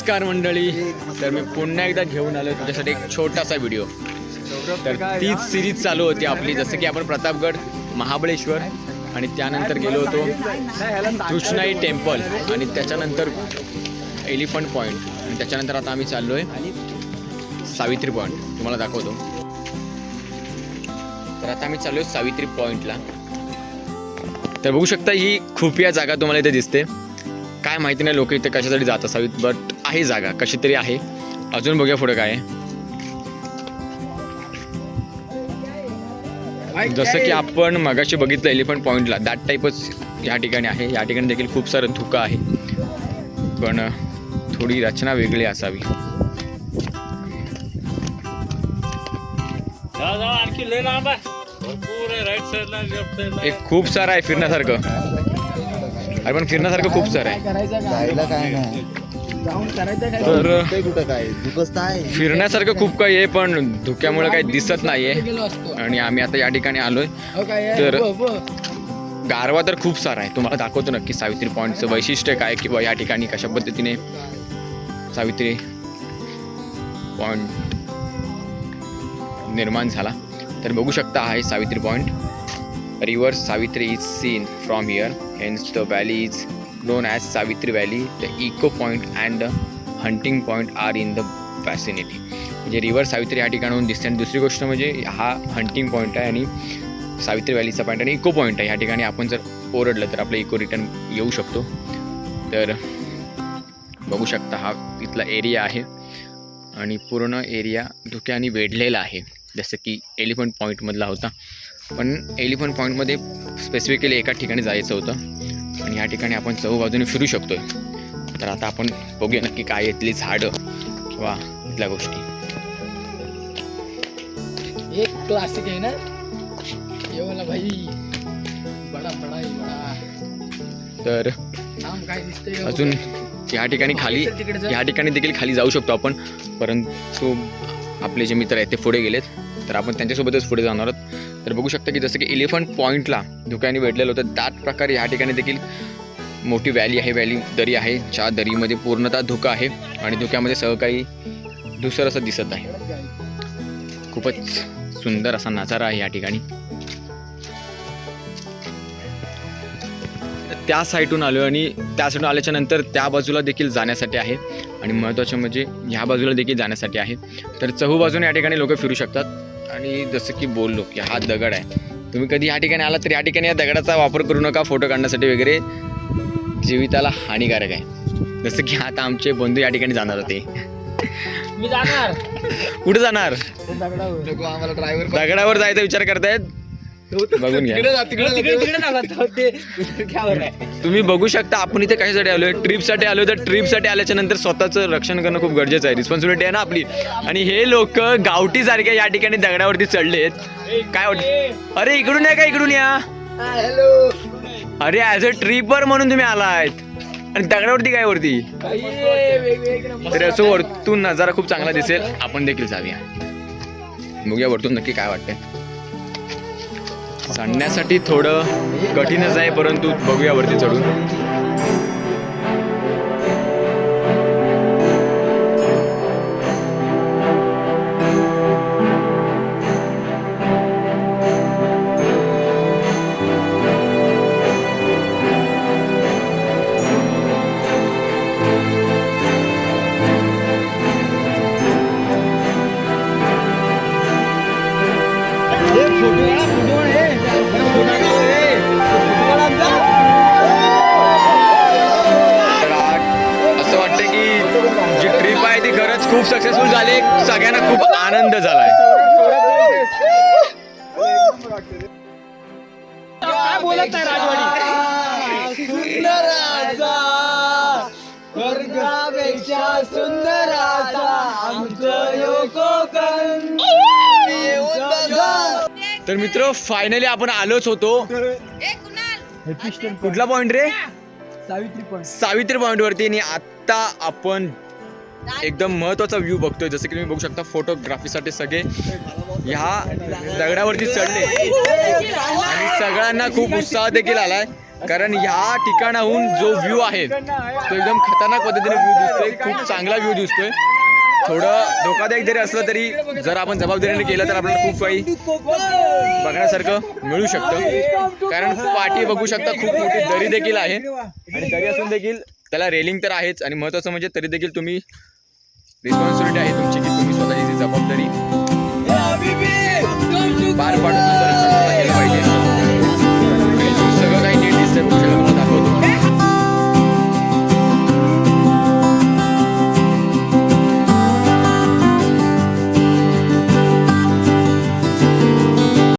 नमस्कार मंडळी. तर मी पुन्हा एकदा घेऊन आलो तुझ्यासाठी एक छोटासा व्हिडिओ. तर तीच सिरीज चालू होती आपली जसं की आपण प्रतापगड महाबळेश्वर आणि त्यानंतर गेलो होतो कृष्णाई टेम्पल आणि त्याच्यानंतर एलिफंट पॉईंट आणि त्याच्यानंतर आता आम्ही चाललो आहे सावित्री पॉईंट तुम्हाला दाखवतो. तर आता आम्ही चाललो आहे सावित्री पॉईंटला तर बघू शकता ही खुफिया जागा तुम्हाला इथे दिसते. काय माहिती नाही लोक इथे कशासाठी जात असावीत बट आहे जागा कशी तरी आहे. अजून बघूया पुढे काय. जसं की आपण मगाशी बघितलं एलिफंट पॉईंटला दॅट टाईपच या ठिकाणी आहे. या ठिकाणी देखील खूप सारं धुकं आहे. पण थोडी रचना वेगळी असावी. एक खूप सारं आहे फिरण्यासारखं. अरे पण फिरण्यासारखं खूप सारं आहे. जायला काय नाही. तर ते कुठं काय? दुखस्त आहे. फिरण्यासारखं खूप काही आहे पण धुक्यामुळे काही दिसत नाहीये आणि आम्ही आता या ठिकाणी आलोय. तर गारवा तर खूप सारा आहे. तुम्हाला दाखवतो नक्की सावित्री पॉईंटचं वैशिष्ट्य काय किंवा या ठिकाणी कशा पद्धतीने सावित्री पॉईंट निर्माण झाला. तर बघू शकता आहे Savitri point river Savitri is seen from here. Hence the valley is known as Savitri valley the echo point and the hunting point are in the vicinity म्हणजे रिव्हर सावित्री या ठिकाणाहून दिसते आणि दुसरी गोष्ट म्हणजे हा हंटिंग पॉईंट आहे आणि सावित्री व्हॅलीचा पॉईंट आणि इको पॉईंट आहे. ह्या ठिकाणी आपण जर ओरडलं तर आपलं इको रिटर्न येऊ शकतो. तर बघू शकता हा तिथला एरिया आहे आणि पूर्ण एरिया धुक्याने वेढलेला आहे. जसं की एलिफंट पॉईंटमधला होता. पण एलिफंट पॉईंटमध्ये स्पेसिफिकली एका ठिकाणी जायचं होतं. आणि ह्या ठिकाणी आपण चहू बाजूने फिरू शकतो तर आता आपण बघूया नक्की काय आहे इथली झाडं किंवा इथल्या गोष्टी. एक क्लासिक है ना? ये वाला भाई बड़ा बड़ा ही बड़ा. तर नाम काय दिसतंय अजून या ठिकाणी खाली. या ठिकाणी देखील खाली जाऊ शकतो आपण परंतु आपले जे मित्र आहेत ते पुढे गेलेत. तर आपण त्यांच्यासोबतच पुढे जाणार आहोत. तर बघू शकता की जसं की इलिफंट पॉईंटला धुक्याने भेटलेलं होतं त्याच प्रकारे ह्या ठिकाणी देखील मोठी व्हॅली आहे व्हॅली दरी आहे ज्या दरीमध्ये पूर्णतः धुकं आहे आणि धुक्यामध्ये सगळं काही दुसरं असं दिसत आहे. खूपच सुंदर असा नजारा आहे या ठिकाणी. त्या साईडून आलो आणि त्या साईडून आल्याच्यानंतर त्या बाजूला देखील जाण्यासाठी आहे आणि महत्त्वाचं म्हणजे ह्या बाजूला देखील जाण्यासाठी आहे. तर चहू बाजूने या ठिकाणी लोक फिरू शकतात. आणि जसं की बोललो की हा दगड आहे. तुम्ही कधी या ठिकाणी आलात तर या ठिकाणी या दगडाचा वापर करू नका. फोटो काढण्यासाठी वगैरे जीविताला हानिकारक आहे. जसं की आता आमचे बंधू या ठिकाणी जाणार होते. मी जाणार. कुठे जाणार? दगडावर. नको आम्हाला ड्रायव्हर दगडावर जायचा विचार करतायत. बघून घ्या. तिकडे जा तिकडे जा. तिकडे तिकडे नका ते घ्यावर आहे तुम्ही बघू शकता आपण इथे कशासाठी आलोय? ट्रिपसाठी आलोय तर ट्रिपसाठी आल्याच्यानंतर स्वतःचं रक्षण करणं खूप गरजेचं आहे. रिस्पॉन्सिबिलिटी आहे ना आपली. आणि हे लोक गावठी सारखे या ठिकाणी दगडावरती चढलेत. काय वाटत अरे इकडून या का इकडून या? अरे ॲज अ ट्रिपर म्हणून तुम्ही आलायत. आणि दगडावरती काय वरती? तर असं वरतून नजारा खूप चांगला दिसेल. आपण देखील जाऊया. बघूया वरतून नक्की काय वाटतंय. चढण्यासाठी थोडं कठीणच आहे परंतु बघूया वरती चढून. खूप सक्सेसफुल झाली. सगळ्यांना खूप आनंद झालाय. बोलत नाही राजवाडी? सुंदर स्वर्गापेक्षा. तर मित्र फायनली आपण आलोच होतो. कुठला पॉइंट रे? सावित्री पण सावित्री पॉइंट वरती. आणि आता आपण एकदम महत्त्वाचा व्ह्यू बघतोय. जसं की तुम्ही बघू शकता फोटोग्राफीसाठी सगळे ह्या दगडावरती चढले. आणि सगळ्यांना खूप उत्साह देखील आलाय. कारण ह्या ठिकाणाहून जो व्ह्यू आहे तो एकदम खतरनाक पद्धतीने व्ह्यू दिसतोय. खूप चांगला व्ह्यू दिसतोय. थोडं धोकादायक जरी असलं तरी जर आपण जबाबदारीने केलं तर आपल्याला खूप काही बघण्यासारखं मिळू शकतं. कारण पाठी बघू शकता खूप मोठी दरी देखील आहे. आणि दरी असून देखील त्याला रेलिंग तर आहेच. आणि महत्त्वाचं म्हणजे तरी देखील तुम्ही रिस्पॉन्सिबिलिटी आहे तुमची की तुम्ही स्वतःची जबाबदारी पार पाडून पाहिजे. सगळं काही नीट दिसतं